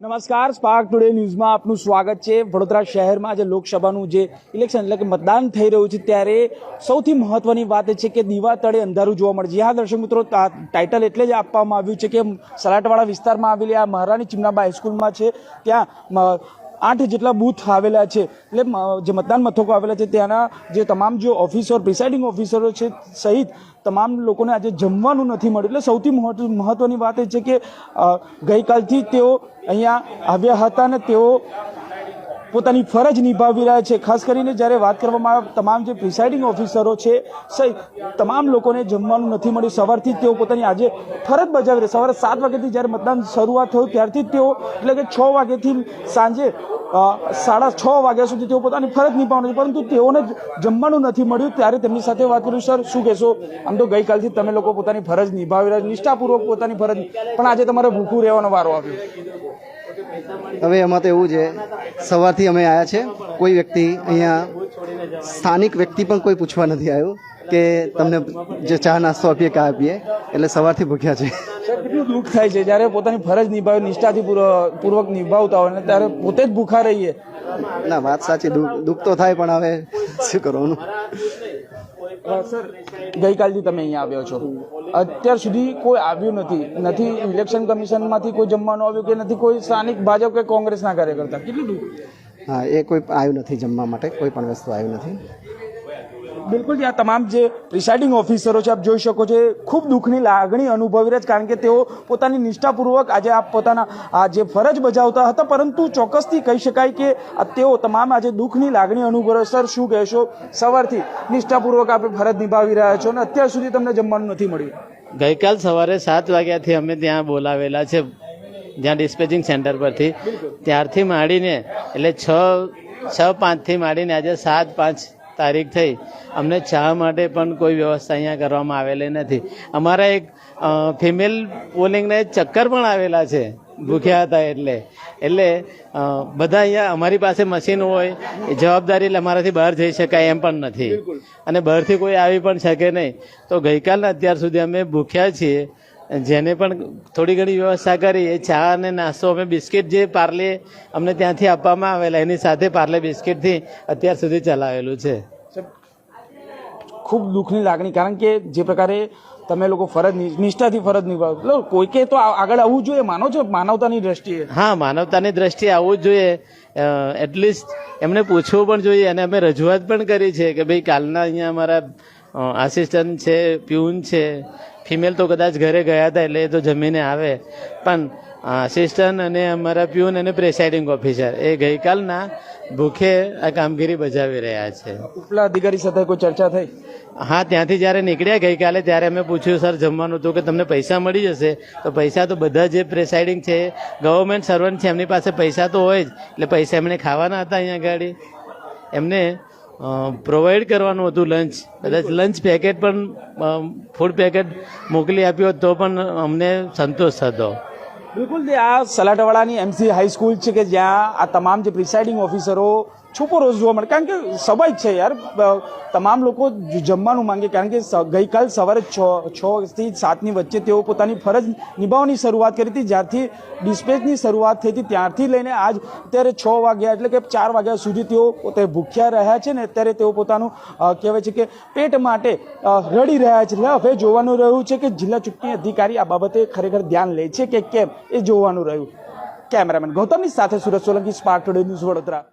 નમસ્કાર spark today ન્યૂઝમાં આપનું સ્વાગત છે. વડોદરા શહેરમાં આજે લોકસભાનું જે ઇલેક્શન એટલે કે મતદાન થઈ રહ્યું છે, ત્યારે સૌથી મહત્વની વાત છે કે દીવા તળે અંધારું જોવા મળે છે. જી હા, દર્શક મિત્રો ટાઇટલ એટલે જ આપવામાં આવ્યું છે કે સલાટવાળા વિસ્તારમાં આવેલી આ મહારાણી ચિમનાબા હાઈસ્કૂલમાં છે. ત્યાં આઠ જેટલા બૂથ આવેલા છે. એટલે જે મતદાન મથકો આવેલા છે, ત્યાંના જે તમામ જે ઓફિસર, પ્રિસાઇડિંગ ઓફિસરો છે સહિત તમામ લોકોને આજે જમવાનું નથી મળ્યું. એટલે સૌથી મહત્વ- મહત્વની વાત એ છે કે ગઈકાલથી તેઓ અહીંયા આવ્યા હતા અને તેઓ પોતાની ફરજ નિભાવી રહ્યા છે. ખાસ કરીને જ્યારે વાત કરવામાં આવે, તમામ જે પ્રિસાઇડિંગ ઓફિસરો છે સહિત તમામ લોકોને જમવાનું નથી મળ્યું. સવારથી જ તેઓ પોતાની આજે ફરજ બજાવી રહ્યા સવારે સાત વાગ્યાથી જ્યારે મતદાન શરૂઆત થયું, ત્યારથી જ તેઓ એટલે કે છ વાગ્યાથી સાંજે સાડા છ વાગ્યા સુધી તેઓ પોતાની ફરજ નિભાવવાની પરંતુ તેઓને જમવાનું નથી મળ્યું. ત્યારે તેમની સાથે વાત કર્યું સર. શું કહેશો? આમ તો ગઈકાલથી તમે લોકો પોતાની ફરજ નિભાવી રહ્યા નિષ્ઠાપૂર્વક પોતાની ફરજ, પણ આજે તમારે ભૂખું રહેવાનો વારો આવ્યો. હવે એમાં તો એવું છે સવારથી અમે આવ્યા છે. કોઈ વ્યક્તિ અહીંયા સ્થાનિક વ્યક્તિ પણ કોઈ પૂછવા નથી આવ્યું કે તમને જે ચા નાસ્તો આપીએ કા આપીએ એટલે સવારથી ભૂખ્યા છે. કેટલું દુઃખ થાય છે? જ્યારે પોતાની ફરજ નિભાવે નિષ્ઠાથી પૂર્વક નિભાવતા હોય ત્યારે પોતે જ ભૂખા રહીએ. ના વાત સાચી દુઃખ તો થાય પણ હવે શું કરવાનું? સર, ગઈકાલથી તમે અહીંયા આવ્યો છો. અત્યાર સુધી કોઈ આવ્યું નથી. નથી ઇલેક્શન કમિશનમાંથી કોઈ જમવાનું આવ્યું કે નથી? કોઈ સ્થાનિક ભાજપ કે કોંગ્રેસના કાર્યકર્તા? કેટલું હા, એ કોઈ આવ્યું નથી જમવા માટે. કોઈ પણ વસ્તુ આવ્યું નથી. બિલકુલ આ તમામ જે પ્રિસાઇડિંગ ઓફિસરો છે આપ જોઈ શકો છો ખૂબ દુઃખની લાગણી અનુભવી રહ્યા છે કારણ કે તેઓ પોતાની નિષ્ઠાપૂર્વક આજે આ પોતાના આ જે ફરજ બજાવતા હતા પરંતુ ચોક્કસથી કહી શકાય કે તેઓ તમામ આજે દુઃખની લાગણી અનુભવે. સર શું કહેશો? સવારથી નિષ્ઠાપૂર્વક આપણે ફરજ નિભાવી રહ્યા છો અને અત્યાર સુધી તમને જમવાનું નથી મળ્યું. ગઈકાલ સવારે સાત વાગ્યાથી અમે ત્યાં બોલાવેલા છે જ્યાં ડિસ્પેચિંગ સેન્ટર પરથી. ત્યારથી માંડીને એટલે છ છ પાંચથી માંડીને આજે સાત પાંચ તારીખ થઈ. અમને ચા માટે પણ કોઈ વ્યવસ્થા અહીંયા કરવામાં આવેલી નથી. અમારા એક ફિમેલ પોલિંગના ચક્કર પણ આવેલા છે. ભૂખ્યા હતા એટલે. એટલે બધા અહીંયા અમારી પાસે મશીન હોય એ જવાબદારી એટલે અમારાથી બહાર જઈ શકાય એમ પણ નથી. અને બહારથી કોઈ આવી પણ શકે નહીં. તો ગઈકાલના અત્યાર સુધી અમે ભૂખ્યા છીએ. જેને પણ થોડી ઘણી વ્યવસ્થા કરી એ ચા અને નાસ્તો અમે બિસ્કિટ જે પાર્લે અમને ત્યાંથી આપવામાં આવેલા એની સાથે પાર્લે બિસ્કિટથી અત્યાર સુધી ચલાવેલું છે. ખૂબ દુઃખની લાગણી કારણ કે જે પ્રકારે તમે લોકો ફરજ નિષ્ઠાથી ફરજ નિભાવો કોઈકે તો આગળ આવવું જોઈએ માનો છો માનવતાની દ્રષ્ટિએ? હા માનવતાની દ્રષ્ટિએ આવવું જ જોઈએ. એટલીસ્ટ એમને પૂછવું પણ જોઈએ અને અમે રજૂઆત પણ કરી છે કે ભાઈ કાલના અહીંયા અમારા આસિસ્ટન્ટ છે પ્યુન છે. ફિમેલ તો કદાચ ઘરે ગયા હતા એટલે એ તો જમીને આવે. પણ આસિસ્ટન્ટ અને અમારા પ્યુન અને પ્રેસાઇડિંગ ઓફિસર એ ગઈકાલના ભૂખે આ કામગીરી બજાવી રહ્યા છે. ઉપલા અધિકારી સાથે કોઈ ચર્ચા થઈ? હા ત્યાંથી જ્યારે નીકળ્યા ગઈકાલે ત્યારે અમે પૂછ્યું સર જમવાનું હતું કે તમને પૈસા મળી જશે? તો પૈસા તો બધા જે પ્રેસાઇડિંગ છે ગવર્મેન્ટ સર્વન્ટ છે એમની પાસે પૈસા તો હોય જ. એટલે પૈસા એમણે ખાવાના હતા અહીંયા ગાડી. એમને પ્રોવાઈડ કરવાનું હતું લંચ કદાચ લંચ પેકેટ પણ ફૂડ પેકેટ મોકલી આપ્યું તો પણ અમને સંતોષ થતો. બિલકુલ, આ સલાટવાડાની એમસી હાઈસ્કૂલ છે કે જ્યાં આ તમામ જે પ્રિસાઇડિંગ ઓફિસરો છુપો રોજ જોવા મળે. કારણ કે સ્વાભાવિક છે યાર. તમામ લોકો જમવાનું માંગે. કારણ કે ગઈકાલ સવારે છ છ થી સાતની વચ્ચે તેઓ પોતાની ફરજ નિભાવવાની શરૂઆત કરી હતી. જ્યારથી ડિસ્પેચની શરૂઆત થઈ હતી, ત્યારથી લઈને આજ અત્યારે છ વાગ્યા એટલે કે ચાર વાગ્યા સુધી તેઓ પોતે ભૂખ્યા રહ્યા છે ને અત્યારે તેઓ પોતાનું કહેવાય છે કે પેટ માટે રડી રહ્યા છે. એટલે હવે જોવાનું રહ્યું છે કે જિલ્લા ચૂંટણી અધિકારી આ બાબતે ખરેખર ધ્યાન લે છે કે કેમ? એ જોવાનું રહ્યું. કેમેરામેન ગૌતમની સાથે Surat Solanki Spark Today News Vadodara.